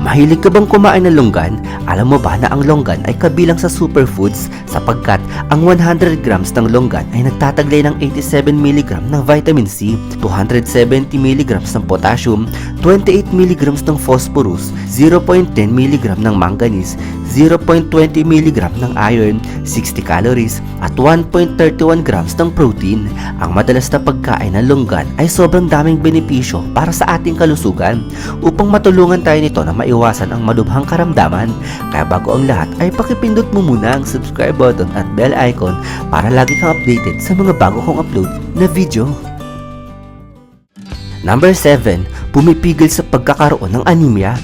Mahilig ka bang kumain ng longgan? Alam mo ba na ang longgan ay kabilang sa superfoods sapagkat ang 100 grams ng longgan ay nagtataglay ng 87 mg ng vitamin C, 270 mg ng potassium, 28 mg ng phosphorus, 0.10 mg ng manganese, 0.20 mg ng iron, 60 calories, at 1.31 grams ng protein. Ang madalas na pagkain ng longgan ay sobrang daming benepisyo para sa ating kalusugan. Upang matulungan tayo nito na maiwasan ang malubhang karamdaman, kaya bago ang lahat ay pakipindot mo muna ang subscribe button at bell icon para lagi kang updated sa mga bago kong upload na video. Number 7, pumipigil sa pagkakaroon ng anemia.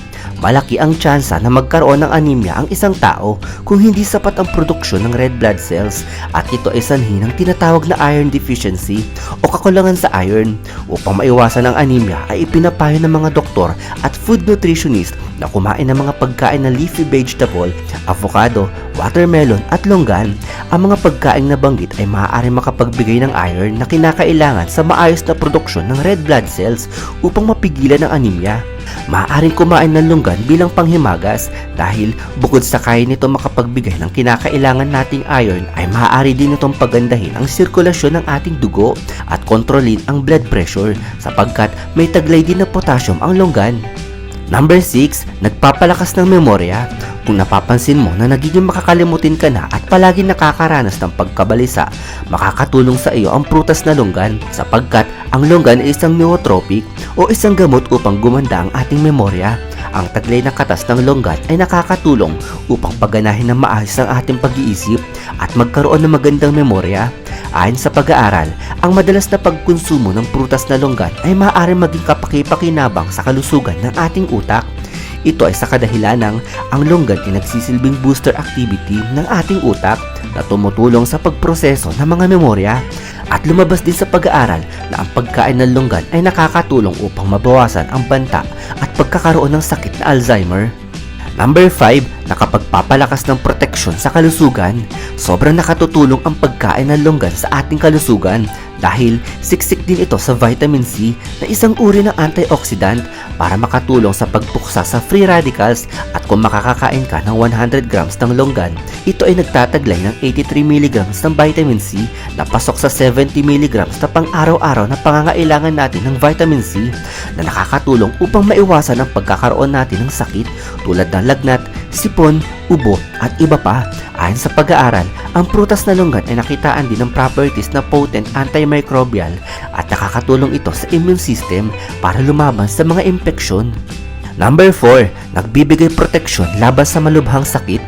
Malaki ang tsansa na magkaroon ng anemia ang isang tao kung hindi sapat ang produksyon ng red blood cells at ito ay sanhi ng tinatawag na iron deficiency o kakulangan sa iron. Upang maiwasan ang anemia ay ipinapayo ng mga doktor at food nutritionist na kumain ng mga pagkain na leafy vegetable, avocado, watermelon at longgan. Ang mga pagkain na banggit ay maaari makapagbigay ng iron na kinakailangan sa maayos na produksyon ng red blood cells upang mapigilan ang anemia. Maaaring kumain ng longgan bilang panghimagas dahil bukod sa kaya nito makapagbigay ng kinakailangan nating iron ay maaari din itong pagandahin ang sirkulasyon ng ating dugo at kontrolin ang blood pressure sapagkat may taglay din na potassium ang longgan. Number 6, nagpapalakas ng memorya. Kung napapansin mo na nagiging makakalimutin ka na at palagi nakakaranas ng pagkabalisa, makakatulong sa iyo ang prutas na longgan sapagkat ang longgan ay isang nootropic o isang gamot upang gumanda ang ating memorya. Ang taglay na katas ng longgan ay nakakatulong upang paganahin ng maayos ang ating pag-iisip at magkaroon ng magandang memorya. Ayon sa pag-aaral, ang madalas na pagkonsumo ng prutas na longgan ay maaaring maging kapaki-pakinabang sa kalusugan ng ating utak. Ito ay sa kadahilan ng ang longgan ay nagsisilbing booster activity ng ating utak na tumutulong sa pagproseso ng mga memorya. At lumabas din sa pag-aaral na ang pagkain ng longgan ay nakakatulong upang mabawasan ang banta at pagkakaroon ng sakit na Alzheimer. Number 5, nakapagpapalakas ng proteksyon sa kalusugan. Sobrang nakatutulong ang pagkain ng longgan sa ating kalusugan dahil siksik din ito sa vitamin C na isang uri ng antioxidant para makatulong sa pagpuksa sa free radicals at kung makakakain ka ng 100 grams ng longgan, ito ay nagtataglay ng 83 mg ng vitamin C na pasok sa 70 mg na pang-araw-araw na pangangailangan natin ng vitamin C na nakakatulong upang maiwasan ang pagkakaroon natin ng sakit tulad ng lagnat, sipon, ubo at iba pa. Ayon sa pag-aaral, ang prutas na longgan ay nakitaan din ng properties na potent antimicrobial at nakakatulong ito sa immune system para lumaban sa mga impeksyon. Number 4, nagbibigay proteksyon laban sa malubhang sakit.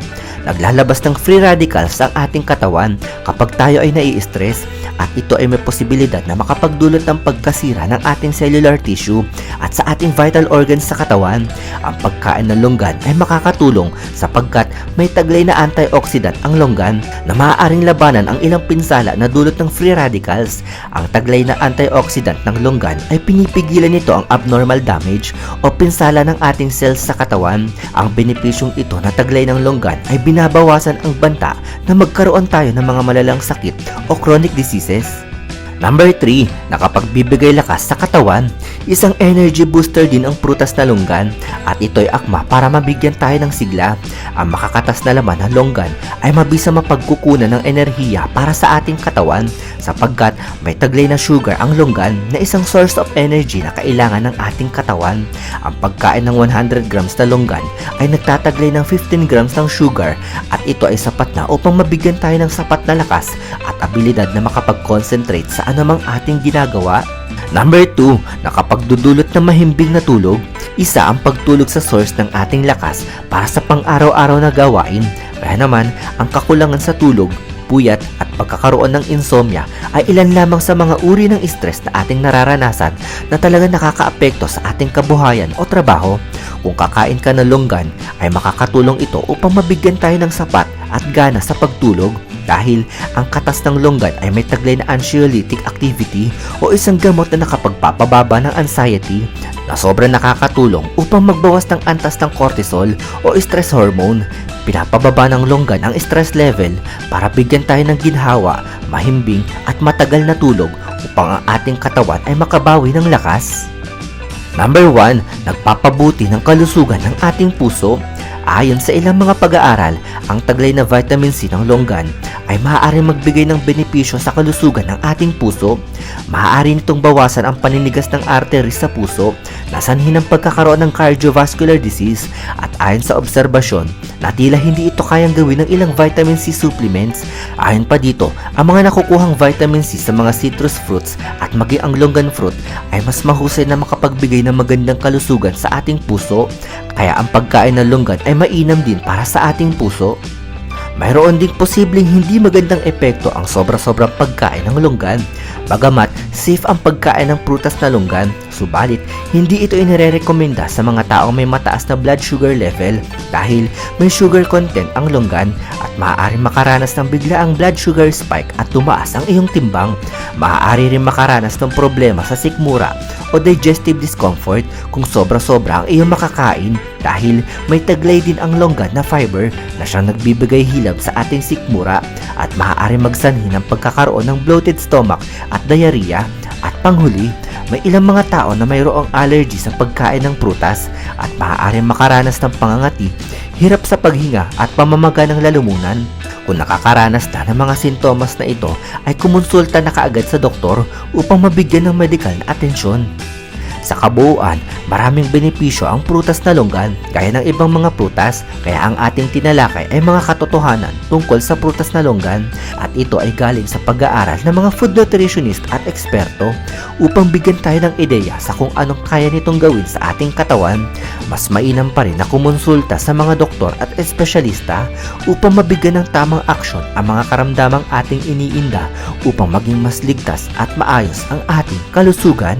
Naglalabas ng free radicals ang ating katawan kapag tayo ay nai-stress at ito ay may posibilidad na makapagdulot ng pagkasira ng ating cellular tissue at sa ating vital organs sa katawan. Ang pagkain ng longgan ay makakatulong sapagkat may taglay na antioxidant ang longgan na maaaring labanan ang ilang pinsala na dulot ng free radicals. Ang taglay na antioxidant ng longgan ay pinipigilan nito ang abnormal damage o pinsala ng ating cells sa katawan. Ang benepisyong ito na taglay ng longgan ay binabawasan ang banta na magkaroon tayo ng mga malalang sakit o chronic diseases. Number 3, nakapagbibigay lakas sa katawan. Isang energy booster din ang prutas na longgan at ito'y akma para mabigyan tayo ng sigla. Ang makakatas na laman ng longgan ay mabisa mapagkukunan ng enerhiya para sa ating katawan sapagkat may taglay na sugar ang longgan na isang source of energy na kailangan ng ating katawan. Ang pagkain ng 100 grams na longgan ay nagtataglay ng 15 grams ng sugar at ito ay sapat na upang mabigyan tayo ng sapat na lakas at abilidad na makapag-concentrate sa anumang ating ginagawa. Number 2, nakapagdudulot ng mahimbing na tulog. Isa ang pagtulog sa source ng ating lakas para sa pang-araw-araw na gawain. Kaya naman, ang kakulangan sa tulog, puyat at pagkakaroon ng insomnia ay ilan lamang sa mga uri ng stress na ating nararanasan na talagang nakakaapekto sa ating kabuhayan o trabaho. Kung kakain ka ng longgan, ay makakatulong ito upang mabigyan tayo ng sapat at gana sa pagtulog dahil ang katas ng longgan ay may taglay na anxiolytic activity o isang gamot na nakapagpapababa ng anxiety na sobrang nakakatulong upang magbawas ng antas ng cortisol o stress hormone. Pinapababa ng longgan ang stress level para bigyan tayo ng ginhawa, mahimbing at matagal na tulog upang ang ating katawan ay makabawi ng lakas. Number 1, nagpapabuti ng kalusugan ng ating puso. Ayon sa ilang mga pag-aaral, ang taglay na vitamin C ng longgan ay maaaring magbigay ng benepisyo sa kalusugan ng ating puso. Maaari nitong bawasan ang paninigas ng arteries sa puso na sanhi ng pagkakaroon ng cardiovascular disease at ayon sa obserbasyon na tila hindi ito kayang gawin ng ilang vitamin C supplements. Ayon pa dito, ang mga nakukuhang vitamin C sa mga citrus fruits at maging ang longgan fruit ay mas mahusay na makapagbigay ng magandang kalusugan sa ating puso. Kaya ang pagkain ng longgan ay mainam din para sa ating puso. Mayroon ding posibleng hindi magandang epekto ang sobra-sobrang pagkain ng longgan. Bagamat safe ang pagkain ng prutas na longgan, subalit hindi ito inirerekomenda sa mga taong may mataas na blood sugar level dahil may sugar content ang longgan at maaaring makaranas ng biglaang blood sugar spike at tumaas ang iyong timbang. Maaari rin makaranas ng problema sa sikmura o digestive discomfort kung sobra-sobra ang iyong makakain dahil may taglay din ang longgan na fiber na siyang nagbibigay hilab sa ating sikmura at maaari magsanhi ng pagkakaroon ng bloated stomach at diarrhea at panghuli, may ilang mga tao na mayroong allergy sa pagkain ng prutas at maaari makaranas ng pangangati, hirap sa paghinga at pamamaga ng lalamunan. Kung nakakaranas na ng mga sintomas na ito ay kumonsulta na kaagad sa doktor upang mabigyan ng medikal na atensyon. Sa kabuuan, maraming benepisyo ang prutas na longgan gaya ng ibang mga prutas kaya ang ating tinalakay ay mga katotohanan tungkol sa prutas na longgan at ito ay galing sa pag-aaral ng mga food nutritionist at eksperto upang bigyan tayo ng ideya sa kung anong kaya nitong gawin sa ating katawan. Mas mainam pa rin na kumonsulta sa mga doktor at espesyalista upang mabigyan ng tamang aksyon ang mga karamdamang ating iniinda upang maging mas ligtas at maayos ang ating kalusugan.